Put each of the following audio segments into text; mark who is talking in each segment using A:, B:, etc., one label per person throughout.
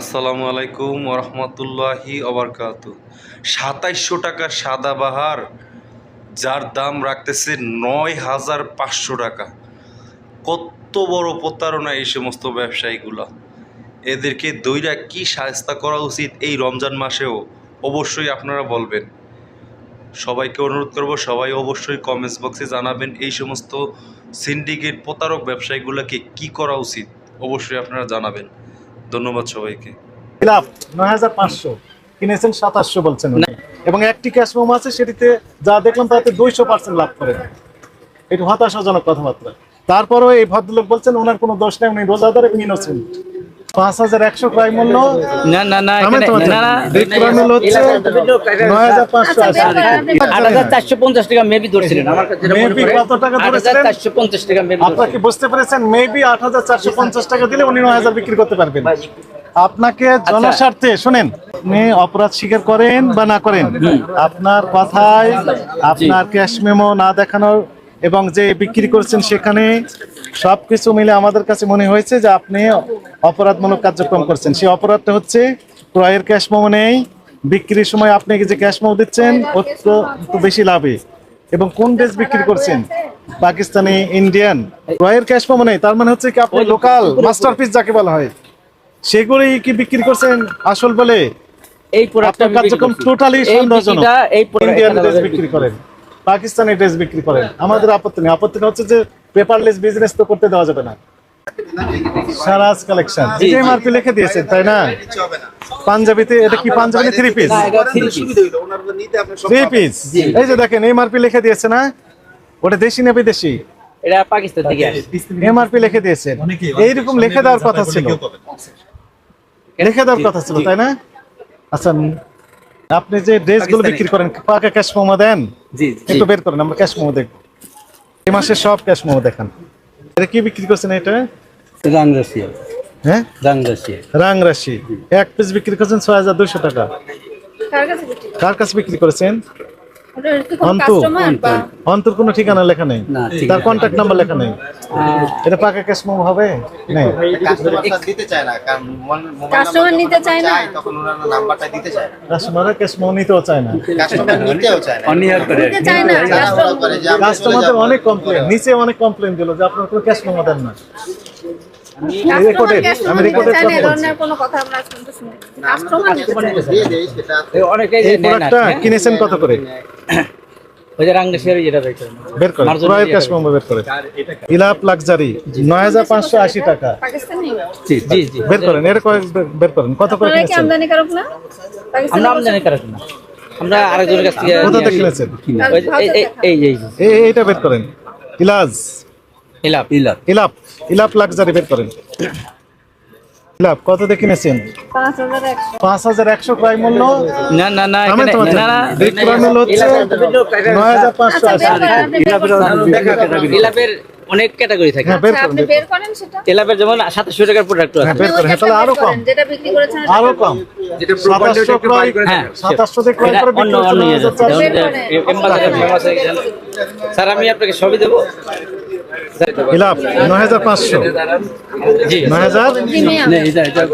A: আসসালামু আলাইকুম ওরহমতুল্লাহি অবরকাত সাতাইশশো টাকার সাদাবাহার যার দাম রাখতেছে নয় হাজার পাঁচশো টাকা। কত বড় প্রতারণা এই সমস্ত ব্যবসায়ীগুলো। এদেরকে দইরা কি সাহায্য করা উচিত এই রমজান মাসেও? অবশ্যই আপনারা বলবেন। সবাইকে অনুরোধ করব, সবাই অবশ্যই কমেন্টস বক্সে জানাবেন এই সমস্ত সিন্ডিকেট প্রতারক ব্যবসায়ীগুলোকে কি করা উচিত। অবশ্যই আপনারা জানাবেন। ধন্যবাদ সবাইকে।
B: লাভ নয় হাজার পাঁচশো, কিনেছেন সাতাশশো বলছেন এবং একটি ক্যাশ মোম আছে, সেটিতে যা দেখলাম তাতে দুইশো পার্সেন্ট লাভ করে। একটু হতাশাজনক কথাবার্তা। তারপরেও এই ভদ্রলোক বলছেন, ওনার কোনো দোষ নেই, উনি রোজাদার এবং ইনোসেন্ট। পাঁচ হাজার একশো ক্রয় মূল্য।
C: না না না
B: আমি
C: না না
B: ক্রয় মূল্য হচ্ছে নয় হাজার পাঁচশো
C: আট হাজার চারশো পঞ্চাশ টাকা মেবি ধরছিলেন আমার কাছে যেটা
B: Maybe
C: পড়ে।
B: কত টাকা ধরেছিলেন?
C: চারশো পঞ্চাশ টাকা মেবি
B: আপনারা কি বুঝতে পেরেছেন? মেবি আট হাজার চারশো পঞ্চাশ টাকা দিলে উনি নয় হাজার বিক্রি করতে পারবেন। আপনাকে জনস্বার্থে শোনেন আপনি অপরাধ স্বীকার করেন বা না করেন আপনার কথায় আপনার ক্যাশ মেমো না দেখানোর এবং যে বিক্রি করছেন সেখানে সবকিছু মিলে আমাদের কাছে মনে হয়েছে যে আপনি অপরাধমূলক কার্যক্রম করছেন। সেই অপরাধটা হচ্ছে ক্রয়ের ক্যাশ মেমো নেই বিক্রির সময় আপনি যে ক্যাশ মেমো দিচ্ছেন অত্যন্ত বেশি লাভে। এবং কোন দেশ বিক্রি করছেন? পাকিস্তানি ইন্ডিয়ান। ক্রয়ের ক্যাশ মেমো নেই তার মানে হচ্ছে কি আপনি লোকাল মাস্টারপিস যাকে বলা হয় সেগুলোই কি বিক্রি করছেন আসল বলে?
C: এই প্রোডাক্টটা
B: আপনার কার্যক্রম টোটালি সন্দেহজনক। ইন্ডিয়ান
C: প্রোডাক্ট
B: বিক্রি করেন। পাকিস্তানি ড্রেস বিক্রি করেন। আমাদের আপত্তি নেই। আপত্তিটা হচ্ছে যে পেপারলেস বিজনেস তো করতে দেওয়া যাবে না। সারাজ কালেকশন। লিখে দিয়েছেন তাই না? পাঞ্জাবিতে এটা কি Punjabi three piece
C: three piece
B: three piece এই যে দেখেন এমআরপি লিখে দিয়েছে না? ওটা দেশি না বিদেশি?
C: এটা পাকিস্তান থেকে
B: এমআরপি লিখে দিয়েছেন। এইরকম লিখে দেওয়ার কথা ছিল। লিখে দেওয়ার কথা ছিল তাই না? আচ্ছা আপনি যে ড্রেসগুলো বিক্রি করেন পাকা ক্যাশ মোমো দেন?
C: জি
B: একটু বের করেন আমরা ক্যাশ মোমো দেখব। এই মাসে সব ক্যাশ মোমো দেখান। এটা কি বিক্রি করছেন এটা?
C: রাং
B: হ্যাঁ?
C: রাং
B: রাংরাশি এক পিস বিক্রি করছেন ছয় হাজার দুশো টাকা।
D: কার কাছে বিক্রি?
B: করেছেন?
D: অন্তর
B: অন্তর কোনো ঠিকানা লেখা নেই। তার কন্ট্যাক্ট নাম্বার লেখা নেই। এটা পাকা ক্যাশ মোমো হবে? নেই।
E: কাস্টমার দিতে চায় না কারণ নাম্বার
D: নিতে চায় না?
E: তখন ওনারা নাম্বারটা দিতে চায় না।
B: ক্যাশ মোমো নিতেও চায় না।
E: কাস্টমার নিতেও চায় না।
C: অনিয়ার করে
D: নিতে চায় না।
E: তাড়াহুড়া করে যে আমরা চলে
B: কাস্টমারদের অনেক কমপ্লেন নিচে অনেক কমপ্লেন দিল যে আপনার কোনো ক্যাশ মোমো দেন না।
D: কাস্টমার। কাস্টমার
B: কিনেছেন কত করে?
C: ওই যে রাং যেটা
B: বের করে। বের করে। ইলাপ লাক্সারি নয় হাজার পাঁচশো আশি টাকা।
D: পাকিস্তানি?
C: জি জি জি।
B: বের করেন এর কয়েক বের- বের করেন। কত করে
D: না?
C: আমরা
D: বলছেন?
C: আমদানি কারক না। আমরা আরেকজনের কাছ থেকে
B: কোথা থেকে কিনেছেন?
C: এই- এই- এই যে- এই যে।
B: এই এইটা বের করেন। ইলাজ।
C: ইলাপ ইলাপ।
B: ইলাপ। ইলাপ লাক্সারি বের করেন। ইলাপ কত দিয়ে কিনেছেন?
D: পাঁচ হাজার একশো।
B: ক্রয় মূল্য।
C: না না না
B: ক্রয় মূল্য হচ্ছে নয় হাজার পাঁচশো
D: আচ্ছা,
C: অনেক ক্যাটাগরি থাকে।
B: হ্যাঁ
D: আচ্ছা,
B: করেন
D: আপনি
B: বের
D: বের করেন। সেটা?
C: তেলাপের যেমন সাতশো টাকার প্রোডাক্ট
B: হ্যাঁ
C: আছে।
B: হ্যাঁ, তাহলে
D: আরও
B: কম।
D: যেটা বিক্রি করেছেন
C: আরও। স্যার আমি আপনাকে সবই দেবো।
B: ইলাপ নয় হাজার পাঁচশো। নয় হাজার?
D: প্রিমিয়াম।
C: না, এটা- এটা-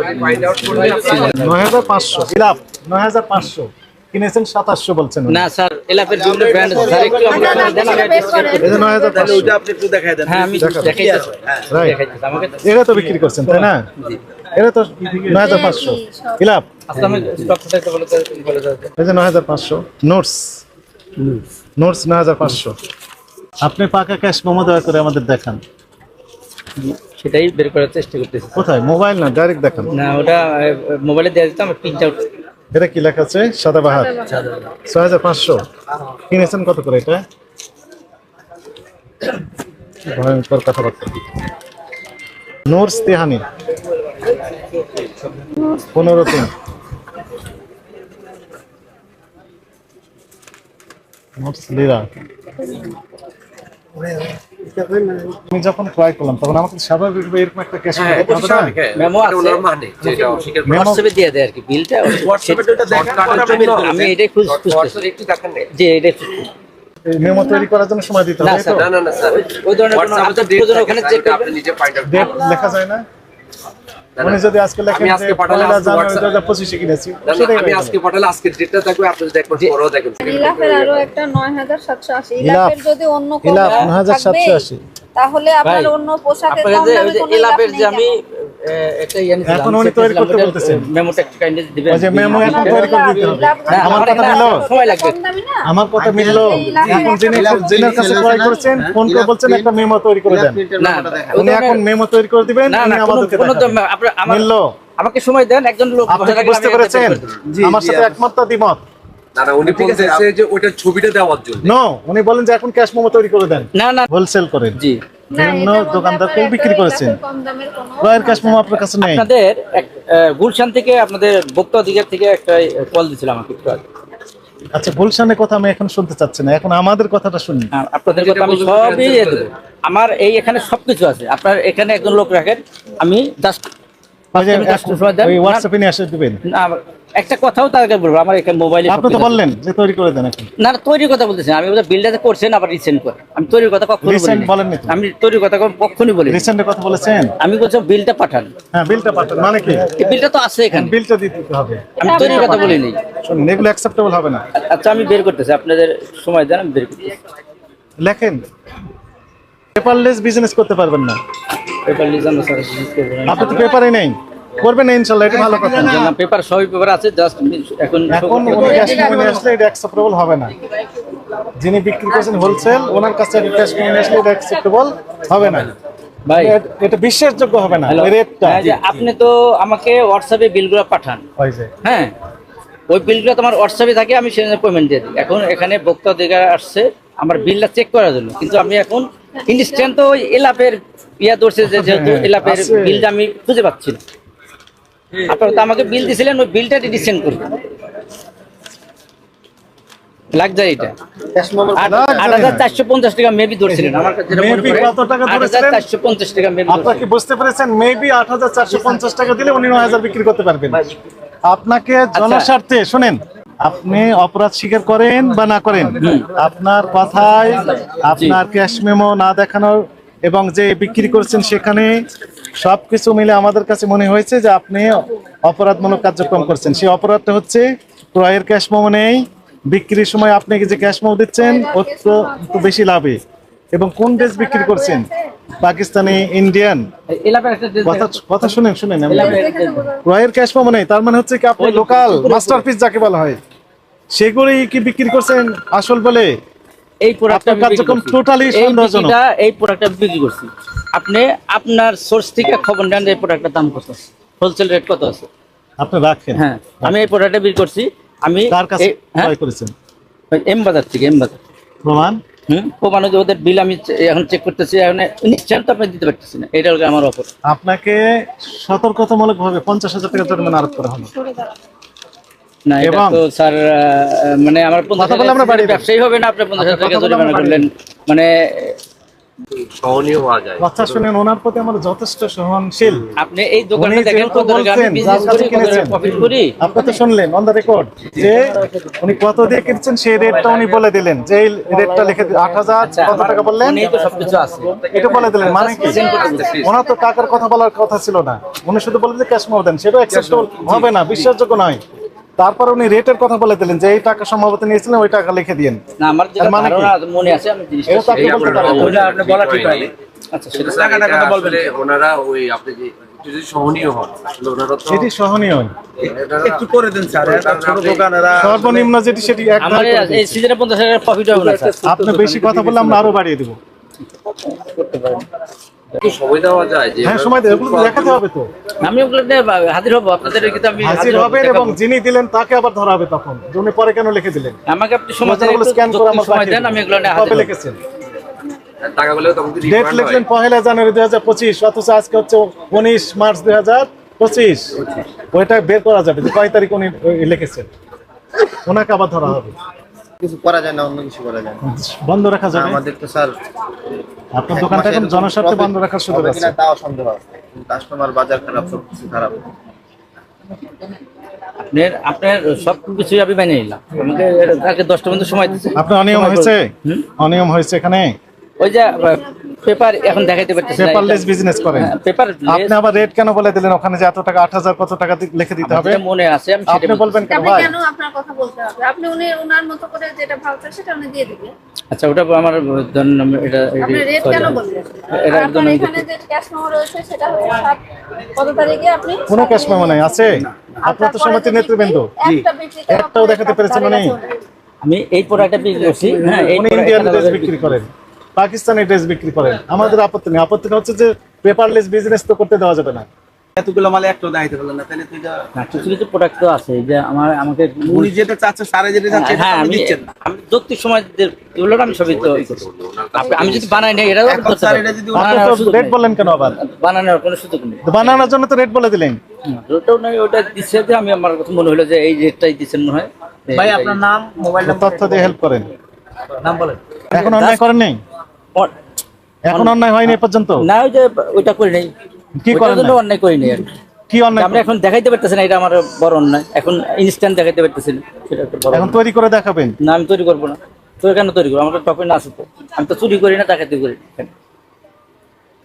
B: নয় হাজার পাঁচশো। ইলাপ নয় হাজার পাঁচশো। কিনেছেন সাতাশশো বলছেন
C: না স্যার এলাপের বিভিন্ন ব্র্যান্ড আছে। স্যার একটু আমাকে
D: আচ্ছা,
C: দেন, আমি
D: আপনি বের করেন।
B: এই যে নয় হাজার পাঁচশো।
C: হ্যাঁ আমি
B: দেখাবো।
C: দেখাইতেছি।
B: রাইট
C: দেখাইতেছি। আমাকে
B: এটা তো বিক্রি করছেন তাই না? এটা তো নয় হাজার পাঁচশো। ইলাপ
C: আচ্ছা
B: এই যে নয় হাজার পাঁচশো। নোটস নোটস নয় হাজার পাঁচশো। আপনি পাকা ক্যাশ মোমো দয়া করে আমাদের দেখান।
C: সেটাই বের করার চেষ্টা করতেছি।
B: কোথায়? মোবাইল না ডাইরেক্ট দেখান?
C: না ওটা মোবাইলে দেওয়া যেত আমার প্রিন্ট আউট
B: এটা কি লেখা আছে? সাদা বাহার। ছয় হাজার পাঁচশো। কিনেছেন কত করে এটা? ভয়ঙ্কর কথাবার্তা। নোটস তেহানি। পনেরো তিন। নোটস লিরা। আমি যখন ট্রাই করলাম তখন আমাকে স্বাভাবিকভাবে এরকম একটা ক্যাশ
C: মেমো হোয়াটসঅ্যাপে দিয়ে দেয় আর কি বিলটা আমি এটাই যে এটাই
B: মেমো তৈরি করার জন্য সময় দিতে হবে
C: স্যার না না স্যার। ওই ধরনের
B: লেখা যায় না? উনি যদি আজকে লেখেন
F: আমি আজকে পাঠালে আজকে WhatsApp-
B: কিনেছি
F: আমি আজকে। পাঠালে আজকের ডেটটা থাকবে আপনি যদি একবার পরেও দেখেন।
D: ইলাফের আরও একটা নয় হাজার সাতশো আশি।
B: ইলাফ।
D: ইলাফের যদি অন্য কোনো
B: ইলাফ
D: থাকবে,
B: 9780
D: তাহলে আপনার অন্য পোশাকের দাম
C: এলাপের যে আমি
D: কেন?
C: আহ, একটা নিয়েছিলাম,
B: এখন উনি তৈরি করতে বলতেছেন।
C: মেমোটা একটু kindly দিবেন।
B: যে মেমো এখন তৈরি করে দিতে হবে।
C: হ্যাঁ,
B: আমার
C: আমার
B: কথা মিললো?
C: সময় লাগবে।
D: কম দামি না
B: আমার কথা মিললো এখন যিনি যিনার কাছে ক্রয় করেছেন ফোন করে বলছেন একটা মেমো তৈরি করে দেন।
C: না,
E: নাম্বারটা দেখান
C: ওই
B: উনি এখন মেমো তৈরি করে দিবেন উনি আমাদেরকে
C: কোনো
B: দেখাবেন।
C: দম- আপনার- আমার-
B: মিললো?
C: আমাকে সময় দেন একজন লোক
B: বুঝতে পেরেছেন। আমার সাথে একমাত্র দ্বিমত?
F: না না উনি বলতেছে যে ওইটা ছবিটা দেওয়ার জন্য।
B: নো উনি বলেন যে এখন ক্যাশ মেমো তৈরি করে দেন।
C: না না।
B: হোলসেল করেন।
C: জি।
B: বিভিন্ন দোকানদারকে বিক্রি করেছেন।
D: ইলাফের কম দামের কোনো
B: ক্রয়ের ক্যাশ মেমো আপনার কাছে নেই।
C: আপনাদের গুলশান থেকে আপনাদের বক্তা অধিকার থেকে একটা কল দিছিল আমাকে একটু আগে।
B: আচ্ছা গুলশানের কথা আমি এখন শুনতে চাচ্ছি না। এখন আমাদের কথাটা শুনি।
C: হ্যাঁ, আপনাদের কথা আমি সবই আমার এই এখানে সবকিছু আছে। আপনার এখানে একজন লোক রাখেন আমি জাস্ট
B: ওই যে এখন ওই হোয়াটসঅ্যাপে নিয়ে আসে দিবেন।
C: একটা কথাও তাদেরকে বলব আমার এখানে মোবাইলে
B: আপনি তো বললেন যে তৈরি করে দেন এখন।
C: না না, তৈরির কথা বলতেছি না। আমি ওদের বিলটা করছেন আবার রিসেন্ট করে। আমি তৈরির কথা কখনো
B: Recent
C: বলিনি। আমি তৈরির কথা কখনোই বলি
B: রিসেন্টের কথা বলেছেন?
C: আমি বলছি বিলটা পাঠান।
B: হ্যাঁ বিলটা পাঠান। মানে কি?
C: এই বিলটা তো আছে এখানে।
B: বিলটা দিতে হবে।
C: আমি তৈরির কথা বলিনি।
B: শুনুন এগুলো অ্যাকসেপ্টেবল হবে না।
C: আচ্ছা আমি বের করতেছি। আপনাদের সময় দেন আমি বের করতেছি।
B: লেখেন। পেপারলেস বিজনেস করতে পারবেন না।
C: পেপার লিজ আমরা স্যার রিলিজ করব না।
B: আপনি তো পেপারই নেই। করবেন না ইনশাল্লাহ এটা ভালো কথা।
C: না পেপার সবই পেপার আছে জাস্ট এখন
B: এখন ক্যাশ মেমো নিয়ে আসলে এটা অ্যাকসেপ্টেবল হবে না। যিনি বিক্রি করছেন হোলসেল ওনার কাছে ক্যাশ আসলে এটা অ্যাকসেপ্টেবল হবে না।
C: ভাই।
B: এটা- বিশ্বাসযোগ্য হবে না রেটটা
C: হ্যাঁ, আপনি তো আমাকে হোয়াটসঅ্যাপে বিলগুলো পাঠান। হ্যাঁ ওই বিলগুলো তোমার হোয়াটসঅ্যাপে থাকে আমি সেখানে পেমেন্ট দিয়ে দিই। এখন এখানে বক্তা আসছে আমার বিলটা চেক করার জন্য কিন্তু আমি এখন ইনস্ট্যান্ট তো ওই এলাপের ইয়া ধরছে যে যেহেতু
B: হ্যাঁ,
C: এলাপের বিলটা আমি খুঁজে পাচ্ছি না। আপনারা তো আমাকে বিল দিয়েছিলেন ওই বিলটা আট হাজার চারশো পঞ্চাশ টাকা মেবি ধরছিলেন। আমার কাছে যেটা
B: Maybe
C: পড়ে
B: কত টাকা
C: আট হাজার
B: ধরেছিলেন?
C: চারশো পঞ্চাশ টাকা মেবি
B: আপনারা কি বুঝতে পেরেছেন? মেবি আট হাজার চারশো পঞ্চাশ টাকা দিলে উনি নয় হাজার বিক্রি করতে পারবেন। আপনাকে জনস্বার্থে শুনেন আপনি অপরাধ স্বীকার করেন বা না করেন আপনার কথায় আপনার ক্যাশ মেমো না দেখানোর এবং যে বিক্রি করছেন সেখানে সবকিছু মিলে আমাদের কাছে মনে হয়েছে যে আপনি অপরাধমূলক কার্যক্রম করছেন। সেই অপরাধটা হচ্ছে ক্রয়ের ক্যাশ মেমো নেই বিক্রির সময় আপনি যে ক্যাশ মেমো দিচ্ছেন অত্যন্ত বেশি লাভে। এবং কোন দেশ বিক্রি করছেন? পাকিস্তানি ইন্ডিয়ান? কথা কথা শুনেন শুনেন। ক্রয়ের ক্যাশ পাবো নেই তার মানে হচ্ছে কি আপনি লোকাল মাস্টারপিস যাকে বলা হয়। সেগুলি কি বিক্রি করছেন আসল বলে?
C: এই প্রোডাক্টটা
B: কার্যক্রম
C: এই
B: সন্দেহজনক।
C: এই প্রোডাক্টটা বিক্রি করছি। আপনি আপনার সোর্স থেকে খবর নেন এই প্রোডাক্টের দাম কত আছে। হোলসেল রেট কত আছে।
B: আপনি রাখেন।
C: হ্যাঁ আমি এই প্রোডাক্টটা বিক্রি করছি। আমি
B: তার কাছে
C: হ্যাঁ?
B: ক্রয় করেছেন?
C: এম বাজার থেকে এম বাজার।
B: প্রমাণ?
C: প্রমাণ যে ওদের বিল আমি এখন চেক করতেছি এখন নিশ্চয় তো আপনি দিতে পারতেছি না। এটা হলো আমার অফার
B: আপনাকে সতর্কতামূলক ভাবে পঞ্চাশ হাজার টাকা জরিমানা আরোপ করা হলো।
C: না এটা তো স্যার মানে আমার
B: কথা বলে আমরা
C: হাজার ব্যবসায়ী হবে না আপনি পঞ্চাশ হাজার
B: আপনার
C: টাকা জরিমানা করলেন। মানে
F: সহনীয় হওয়া যায়।
B: কথা শুনেন ওনার প্রতি আমার যথেষ্ট সহনশীল।
C: আপনি এই দোকানটা
B: উনি
C: দেখেন কত টাকা বিজনেস করি কত প্রফিট করি।
B: আপনি তো শুনলেন অন দ্য রেকর্ড যে উনি কত দিয়ে কিনছেন সেই রেটটা উনি বলে দিলেন। যে এই রেটটা লিখে আট হাজার
C: আচ্ছা
B: কত টাকা বললেন?
C: উনি তো সবকিছু আছে।
B: এটা বলে দিলেন মানে কি? ওনার তো টাকার কথা বলার কথা ছিল না। উনি শুধু বলে যে ক্যাশ মেমো দেন অ্যাকসেপ্টেবল হবে না বিশ্বাসযোগ্য নয়। তারপর উনি রেটের কথা বলে দিলেন যে এই টাকা সম্ভবত নিয়েছিলেন ওই টাকা লিখে দিয়েন।
C: না আমার যেটা
B: তার মানে কি?
C: ধারণা মনে আছে আমি জিনিসটা
B: এটা আপনি বলতে পারেন।
C: ওইটা আপনি বলা ঠিক হয়নি। আচ্ছা সেটা
F: স্যার, এটা আসলে ওনারা ওই আপনি যে যদি সহনীয় হন ওনারা তো
B: সেটি সহনীয়
G: একটু করে দেন স্যার এটা ছোট দোকান
B: সর্বনিম্ন যেটি সেটি এক
C: আমার
B: ধারে করে
C: এই
B: দিন।
C: সিজনে পঞ্চাশ হাজার প্রফিট হবে না স্যার।
B: আপনি বেশি কথা বললে আমরা আরও বাড়িয়ে দেবো।
F: সময় দেওয়া যায় যে
B: হ্যাঁ সময় দেবো দেখাতে হবে তো।
C: আমি ওগুলো হাজির হব আপনাদের কিন্তু আমি
B: হাজির হবেন এবং যিনি দিলেন তাকে আবার ধরা হবে তখন। উনি পরে কেন লিখে দিলেন?
C: আমাকে আপনি সময় দেন
B: ওগুলো
C: একটু
B: স্ক্যান করে আমার
C: সময় দেন আমি এগুলো হাজির
B: লিখেছেন?
F: টাকাগুলো তখন কি
B: ডেট লিখলেন পহেলা জানুয়ারি দুই হাজার পঁচিশ অথচ আজকে হচ্ছে উনিশ মার্চ দুই হাজার পঁচিশ। ওইটা বের করা যাবে যে কয় তারিখ উনি লিখেছেন। ওনাকে আবার ধরা হবে।
E: কিছু করা যায় না অন্য কিছু করা যায় না।
B: বন্ধ রাখা যাবে?
E: আমাদের তো স্যার
B: আপনার দোকানটা এখন জনস্বার্থে বন্ধ রাখার সুযোগ আছে
E: কিনা তাও সন্দেহ আছে। কাস্টমার বাজার খারাপ সব কিছু খারাপ।
C: আপনার আপনার সব কিছুই আমি মেনে নিলাম। আমাকে তাকে দশটা পর্যন্ত সময় দিচ্ছে।
B: আপনার অনিয়ম হয়েছে? অনিয়ম হয়েছে এখানে?
C: ওই যে পেপার এখন দেখাইতে পারতেছি
B: পেপারলেস বিজনেস করেন।
C: পেপার
B: আপনি আবার রেট কেন বলে দিলেন? ওখানে যে এত টাকা আট হাজার কত টাকা লিখে দিতে হবে?
C: মনে আছে আমি
B: আপনি বলবেন কেন? ভাই।
D: কেন আপনার কথা বলতে হবে? আপনি উনি ওনার মতো করে যেটা ভাউচার সেটা উনি দিয়ে দিবেন
C: আচ্ছা ওটা আমার এটা
D: আপনি রেট. কেন বললেন?
C: এটা একদম
D: এখানে যে ক্যাশ মেমো রয়েছে সেটা হচ্ছে কত তারিখে আপনি
B: কোনো ক্যাশ মেমো নাই আছে? আপনার তো সমিতির নেতৃবৃন্দ। একটাও দেখাতে পেরেছেন।
C: আমি এই প্রোডাক্টটা বিক্রি করছি হ্যাঁ এই
B: ইন্ডিয়ান বিক্রি করেন। পাকিস্তানি ড্রেস বিক্রি করেন। আমাদের আপত্তি নেই। আপত্তি হচ্ছে যে পেপারলেস বিজনেস তো করতে দেওয়া যাবে না।
G: এতগুলো মালে একটাও দেখাইতে পারলেন না তাহলে তুই
C: না, কিছু কিছু প্রোডাক্ট তো আছে যে আমার আমাকে
G: উনি যেটা চাচ্ছে সারে যেটা চাচ্ছে
C: হ্যাঁ আমি
G: দিচ্ছেন না।
C: আমি যৌক্তিক সময় এগুলো আমি সবই তো আমি যদি বানাই নেই এটাও
G: এখন
C: করতে
G: স্যার এটা যদি
B: আপনি
C: বানানোর
B: তো
C: সুযোগ
B: রেট বললেন কেন আবার?
C: বানানোর কোনো সুযোগ নেই।
B: বানানোর জন্য তো রেট বলে দিলেন।
C: ওটাও নাই ওটা দিচ্ছে যে আমি আমার কথা মনে হলো যে এই রেটটাই দিচ্ছেন মনে হয়।
G: ভাই আপনার নাম মোবাইল
B: তথ্য দিয়ে হেল্প করেন।
G: নাম বলেন।
B: এখন অন্যায় করেন নেই? এখন অন্যায় হয়নি পর্যন্ত?
C: না ওই যে ওইটা করি নাই।
B: কি করেন
C: জন্য অন্যায় করি নাই কি।
B: অন্যায়
C: আমরা এখন দেখাইতে পারতেছি না এটা আমার বড় অন্যায়। এখন ইনস্ট্যান্ট দেখাইতে পারতেছি না সেটা একটা বড়
B: এখন তৈরি করে দেখাবেন?
C: না আমি তৈরি করব না। তো কেন তৈরি করব? আমার ডকুমেন্ট আছে তো। আমি তো চুরি করি না ডাকাতি করি এখানে।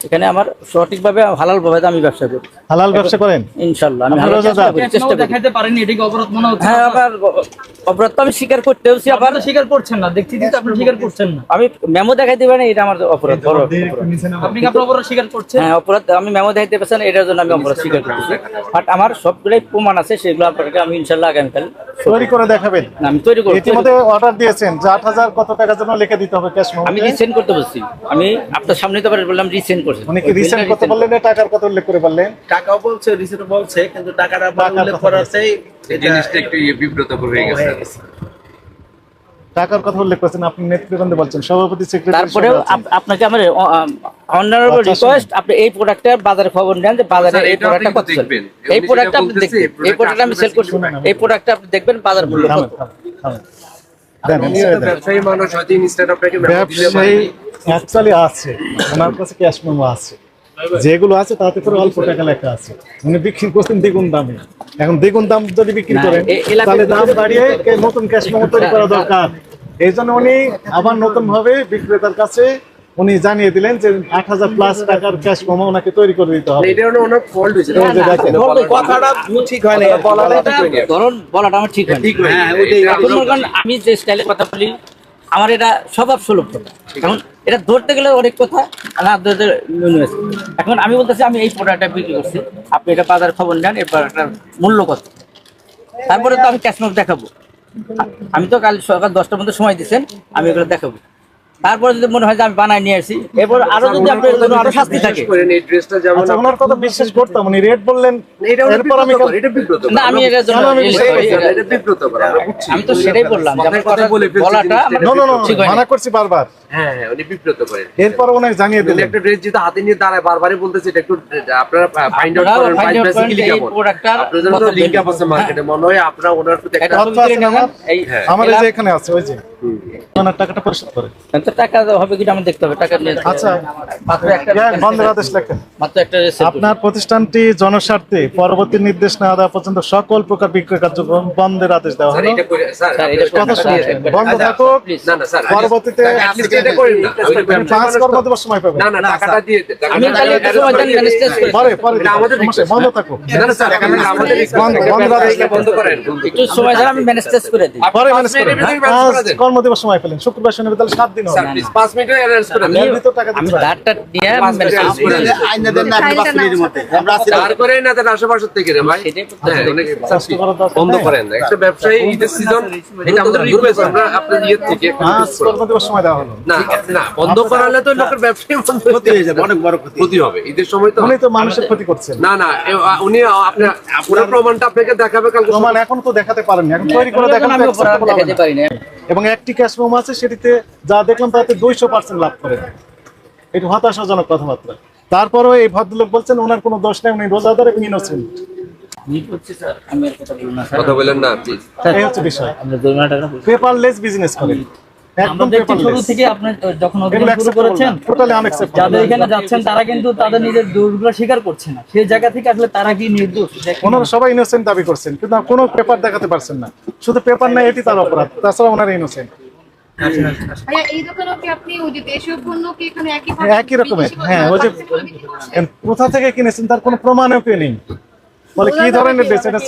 C: এখানে আমার সঠিকভাবে হালাল ভাবে আমি ব্যবসা করি।
B: হালাল ব্যবসা করেন?
C: ইনশাল্লাহ আমি হালাল ব্যবসা করি, চেষ্টা করি।
H: দেখাইতে পারেনি এটাকে অপরাধ মনে হচ্ছে?
C: হ্যাঁ আবার অপরাধ তো আমি স্বীকার করতে হচ্ছে আবার।
H: স্বীকার করছেন না দেখছি কিন্তু আপনি স্বীকার করছেন না।
C: আমি মেমো দেখাইতে পারি না, এটা আমার অপরাধ বড়
H: আপনি আপনার অপরাধ স্বীকার করছেন?
C: হ্যাঁ অপরাধ আমি মেমো দেখাইতে পারছি না এটার জন্য আমি অপরাধ স্বীকার করতেছি বাট আমার সবগুলোই প্রমাণ আছে সেগুলো আপনাকে আমি ইনশাল্লাহ আগামীকাল
B: তৈরি করে দেখাবেন।
C: আমি তৈরি করব
B: ইতিমধ্যে অর্ডার দিয়েছেন যে আট হাজার কত টাকার জন্য লিখে দিতে হবে ক্যাশ
C: আমি রিসেন্ড করতে বলছি। আমি আপনার সামনে তো বললাম রিসেন্ড করছি।
B: উনি কি রিসেন্ট করতে বললেন টাকার কথা উল্লেখ করে বললেন?
G: টাকাও বলছে রিসিট বলছে কিন্তু টাকাটা উল্লেখ করা আছে
F: জিনিসটা একটু বিব্রতকর হয়ে গেছে।
B: টাকার কথা উল্লেখ করছেন আপনি নেতৃবৃন্দে বলছেন সভাপতি সেক্রেটারি
C: তারপরেও আপনাকে আমার অনারেবল
B: আচ্ছা,
C: রিকোয়েস্ট আপনি এই প্রোডাক্টের বাজারে খবর নেন যে বাজারে এই প্রোডাক্টটা কত
F: কিন্তু
C: চলে।
F: দেখবেন।
C: এই প্রোডাক্টটা আপনি দেখবেন এই প্রোডাক্টটা আমি সেল করছি। এই প্রোডাক্টটা আপনি দেখবেন বাজার মূল্য কত।
F: ব্যবসায়ী মানুষ হয়তো ইনস্ট্যান্ট আপনাকে
B: ব্যবসায়ী অ্যাকচুয়ালি আছে। ওনার কাছে ক্যাশ মেমো আছে। যেগুলো আছে তাতে করে অল্প টাকা লেখা আছে। উনি বিক্রি করছেন দ্বিগুণ দামে। এখন দ্বিগুণ দাম যদি বিক্রি করেন তাহলে দাম বাড়িয়ে নতুন ক্যাশ মেমো তৈরি করা দরকার। এই জন্য উনি আবার নতুন ভাবে বিক্রেতার কাছে উনি জানিয়ে দিলেন যে আট হাজার প্লাস টাকার ক্যাশ মেমো ওনাকে তৈরি করে দিতে হবে।
F: এটা হলো ওনার fault হয়েছে।
B: এই যে
G: ঠিক হয় না
F: বলাটা
C: ধরুন বলাটা আমার ঠিক হয়
F: ঠিক হয়নি।
G: হ্যাঁ, ওইটাই।
F: এটা
C: এখন
F: হলো-
C: মনে করেন আমি যে স্টাইলে কথা বলি আমার এটা স্বভাব সুলভ এখন এটা ধরতে গেলে অনেক কথা ধরতে এখন আমি বলতেছি, আমি এই প্রোডাক্টটা বিক্রি করছি। আপনি এটা বাজার খবর নেন এই প্রোডাক্টটার মূল্য কত তারপরে তো আমি ক্যাশ দেখাবো। আমি তো কাল সকাল দশটার মধ্যে সময় দিচ্ছেন, আমি এগুলো দেখাবো। তারপরে যদি মনে হয় যে আমি বানাই নিয়ে আসি এরপর আরও যদি আপনার জন্য আরও শাস্তি থাকে।
F: এই ড্রেসটা যেমন
B: আচ্ছা ওনার কথা বিশ্বাস করতাম উনি রেট বললেন এরপর আমি
F: এটা বিব্রতকর।
C: না আমি এটার জন্য করি, এটা-
F: আমরা বুঝছি।
C: আমি তো সেটাই বললাম যে আমার কথা
F: বলে
C: বলাটা
B: নো নো নো। মানা করছি বারবার।
F: হ্যাঁ হ্যাঁ উনি বিব্রত করেন
B: এরপর ওনাকে জানিয়ে
F: উনি
B: দিলেন।
F: একটা ড্রেস যেটা হাতে নিয়ে দাঁড়ায় বারবারই বলতেছে এটা একটু আপনারা ফাইন্ড আউট করেন
C: out
F: প্রাইস
C: করেন এই
F: আপনাদের জন্য লিংক আছে মার্কেটে মনে হয় আপনারা ওনার প্রতি একটা
B: না আমার?
C: এই
B: আমার এই যে এখানে আছে ওই যে। ওনার টাকাটা পরিশোধ করে।
C: তো টাকা হবে কিনা আমি দেখতে হবে টাকা নিয়ে
B: আচ্ছা।
C: মাত্র একটা
B: বন্ধের
C: মাত্র একটা
B: আপনার প্রতিষ্ঠানটি জনস্বার্থে পরবর্তী নির্দেশ না দেওয়া পর্যন্ত সকল প্রকার বিক্রয় কার্যক্রম বন্ধের আদেশ দেওয়া হলো। বন্ধ থাকুক। পরবর্তীতে পাঁচ কর্মদিবস সময় পাবেন।
F: না না টাকাটা দিয়ে টাকাটা
C: আমি তাহলে একটা সময় দেন manage test করে।
B: পরে পরে
F: এটা আমাদের
B: সমস্যা,
F: request,
B: বন্ধ
F: হ্যাঁ।
B: থাকুক।
F: না না স্যার এখানে আমাদের
B: বন্ধ, বন্ধ রাখেন।
F: এটা বন্ধ করেন।
C: একটু সময় দেন আমি ম্যানেজ করে দিই।
B: পরে ম্যানেজ করেন
F: মিনিটের ভিতরে
B: পাঁচ
F: manage করে দেন।
B: কর্মদিবস সময় পেলেন। শুক্রবার শনিবার তাহলে সাত দিন হবে
F: 5 মিনিটে অ্যারেঞ্জ করে
B: এর ভিতর টাকা
C: আমি
B: দিতে হয়।
E: আইনা দেন। না আপনি আমরা
F: করে না থেকে রে ভাই। হ্যাঁ, বন্ধ করেন। একটা ব্যবসায়ী ঈদের সিজন এটা আমাদের রিকোয়েস্ট আমরা আপনার ইয়ে থেকে
B: সময় দেওয়া হলো।
F: না না বন্ধ করালে তো লোকের ব্যবসায়ী
E: ক্ষতি হয়ে যাবে। অনেক বড় ক্ষতি।
F: ক্ষতি হবে। ঈদের সময় তো
B: উনি তো মানুষের ক্ষতি করছেন।
F: না না উনি আপনার পুরো প্রমাণটা আপনাকে দেখাবে কালকে
B: প্রমাণ এখন তো দেখাতে এখন তৈরি করে
C: দেখাতে পারি না।
B: এবং একটি ক্যাশ মেমো আছে সেটিতে যা দেখলাম তাতে দুইশো পার্সেন্ট লাভ করে। এটি হতাশাজনক কথাবার্তা। তারপরেও এই ভদ্রলোক বলছেন ওনার কোনো দোষ নেই উনি রোজাদার এবং ইনোসেন্ট।
C: আমি বলছি স্যার আমি আর কথা বলব না স্যার।
F: কথা বলেন না
B: এই হচ্ছে বিষয়।
C: আমরা জরিমানা টাকা বলছি।
B: পেপারলেস বিজনেস করেন একদম
H: আমরা দেখছি শুরু
B: পেপারলেস
H: থেকে আপনি যখন
B: এগুলো
H: অভিযান শুরু
B: acceptable
H: করেছেন
B: না, totally unacceptable।
H: যাদের এখানে যাচ্ছেন তারা কিন্তু তাদের নিজের দোষগুলো স্বীকার করছে সেই জায়গা থেকে আসলে তারা কি নির্দোষ?
B: সবাই ইনোসেন্ট দাবি করছেন কিন্তু কোনো পেপার দেখাতে পারছেন না। শুধু পেপার নাই এটি তার অপরাধ। তাছাড়া ওনারা ইনোসেন্ট
D: ভাইয়া এই দোকানেও কি আপনি ওই যে দেশীয় পণ্য কি এখানে একই
B: একই রকমের। হ্যাঁ ওই যে কোথা থেকে কিনেছেন তার কোনো প্রমাণও কেউ নেই। বলে কি ধরনের ড্রেস? এটা